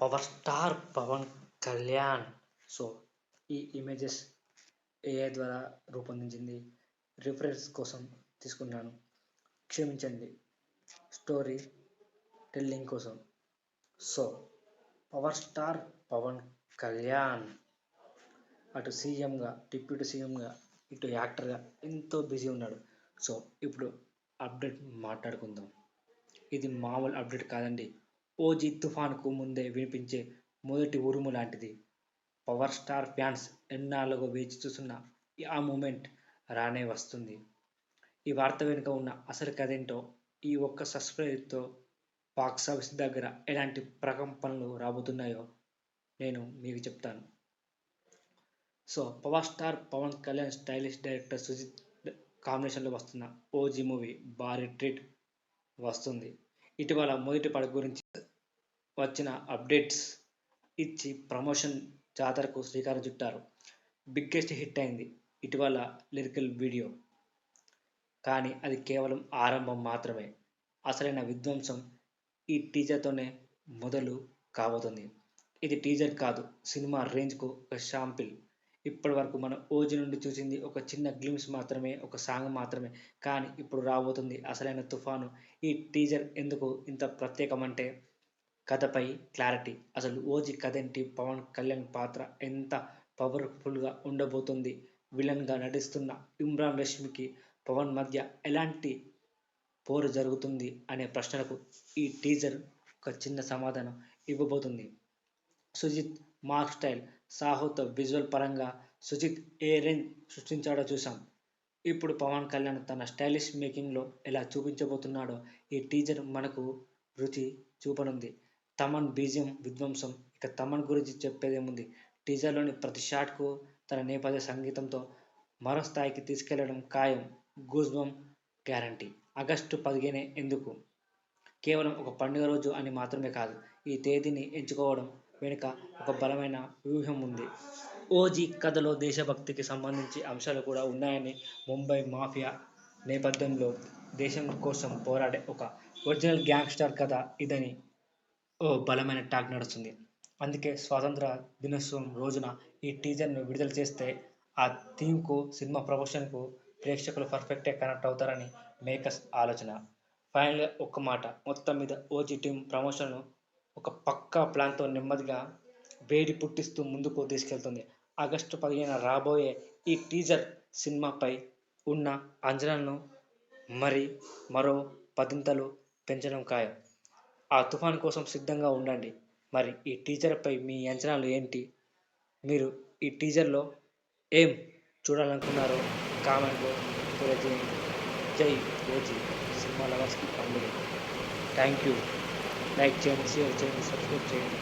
Power star Pawan Kalyan. So ఈ images AI ద్వారా రూపొందించింది. రిఫరెన్స్ కోసం తీసుకున్నాను. క్షమించండి. స్టోరీ టెల్లింగ్ కోసం. So power star Pawan Kalyan. అటు సీఎంగా డిప్యూటీ సీఎంగా ఇటు యాక్టర్గా ఎంతో బిజీ ఉన్నాడు. సో ఇప్పుడు అప్డేట్ మాట్లాడుకుందాం. ఇది మామూలు అప్డేట్ కాదండి. ఓజీ తుఫాన్కు ముందే వినిపించే మొదటి ఉరుము లాంటిది. పవర్ స్టార్ ఫ్యాన్స్ ఎన్నాళ్ళుగా వేచి చూస్తున్న ఆ మూమెంట్ రానే వస్తుంది. ఈ వార్త వెనుక ఉన్న అసలు కథేంటో ఈ ఒక్క సబ్స్క్రైబ్తో బాక్స్ ఆఫీస్ దగ్గర ఎలాంటి ప్రకంపనలు రాబోతున్నాయో నేను మీకు చెప్తాను. So power star Pawan Kalyan stylish director Sujeeth కాంబినేషన్లో వస్తున్న ఓజీ మూవీ భారీ ట్రీట్ వస్తుంది. ఇటీవల మొదటి పడ గురించి వచ్చిన అప్డేట్స్ ఇచ్చి ప్రమోషన్ జాతరకు శ్రీకారం చుట్టారు. బిగ్గెస్ట్ హిట్ అయింది ఇటీవల లిరికల్ వీడియో. కానీ అది కేవలం ఆరంభం మాత్రమే. అసలైన విధ్వంసం ఈ టీజర్తోనే మొదలు కాబోతుంది. ఇది టీజర్ కాదు సినిమా రేంజ్కు ఒక షాంపిల్ ఇప్పటి వరకు మనం ఓజీ నుండి చూసింది ఒక చిన్న గ్లిమ్స్ మాత్రమే ఒక సాంగ్ మాత్రమే. కానీ ఇప్పుడు రాబోతుంది అసలైన తుఫాను. ఈ టీజర్ ఎందుకు ఇంత ప్రత్యేకమంటే కథపై క్లారిటీ అసలు ఓజీ కథ ఏంటి? పవన్ కళ్యాణ్ పాత్ర ఎంత పవర్ఫుల్గా ఉండబోతుంది? విలన్గా నటిస్తున్న ఇమ్రాన్ రష్మికి పవన్ మధ్య ఎలాంటి పోరు జరుగుతుంది అనే ప్రశ్నలకు ఈ టీజర్ ఒక చిన్న సమాధానం ఇవ్వబోతుంది. సుజిత్ మార్క్ స్టైల్ సాహోతో విజువల్ పరంగా సుజిత్ ఏ రేంజ్ సృష్టించాడో చూసాం ఇప్పుడు పవన్ కళ్యాణ్ తన స్టైలిష్ మేకింగ్లో ఎలా చూపించబోతున్నాడో ఈ టీజర్ మనకు రుచి చూపనుంది. తమన్ బీజియం విధ్వంసం. ఇక తమన్ గురించి చెప్పేదేముంది? టీజర్లోని ప్రతి షాట్కు తన నేపథ్య సంగీతంతో మరో స్థాయికి తీసుకెళ్ళడం ఖాయం. గూజ్బమ్ గ్యారంటీ. ఆగస్టు పదిహేనే ఎందుకు? కేవలం ఒక పండుగ రోజు అని మాత్రమే కాదు ఈ తేదీని ఎంచుకోవడం వెనుక ఒక బలమైన వ్యూహం ఉంది. ఓజీ కథలో దేశభక్తికి సంబంధించి అంశాలు కూడా ఉన్నాయని ముంబై మాఫియా నేపథ్యంలో దేశం కోసం పోరాడే ఒక ఒరిజినల్ గ్యాంగ్స్టర్ కథ ఇదని ఓ బలమైన ట్యాగ్ నడుస్తుంది. అందుకే స్వాతంత్ర దినోత్సవం రోజున ఈ టీజర్ను విడుదల చేస్తే ఆ థీమ్కు సినిమా ప్రమోషన్కు ప్రేక్షకులు పర్ఫెక్టే కనెక్ట్ అవుతారని మేకర్స్ ఆలోచన. ఫైనల్గా ఒక్క మాట మొత్తం మీద ఓజీ టీం ప్రమోషన్ను ఒక పక్కా ప్లాన్తో నెమ్మదిగా వేడి పుట్టిస్తూ ముందుకు తీసుకెళ్తుంది. ఆగస్టు పదిహేన రాబోయే ఈ టీజర్ సినిమాపై ఉన్న అంచనాలను మరి మరో పదింతలు పెంచడం ఖాయం. ఆ తుఫాన్ కోసం సిద్ధంగా ఉండండి. మరి ఈ టీజర్పై మీ అంచనాలు ఏంటి? మీరు ఈ టీజర్లో ఏం చూడాలనుకున్నారో కామెంట్లో తెలియజేయండి. జై ఓజీ సినిమా లవర్స్కి పండుగ. Thank you. లైక్ చేయండి షేర్ చేయండి సబ్స్క్రైబ్ చేయండి.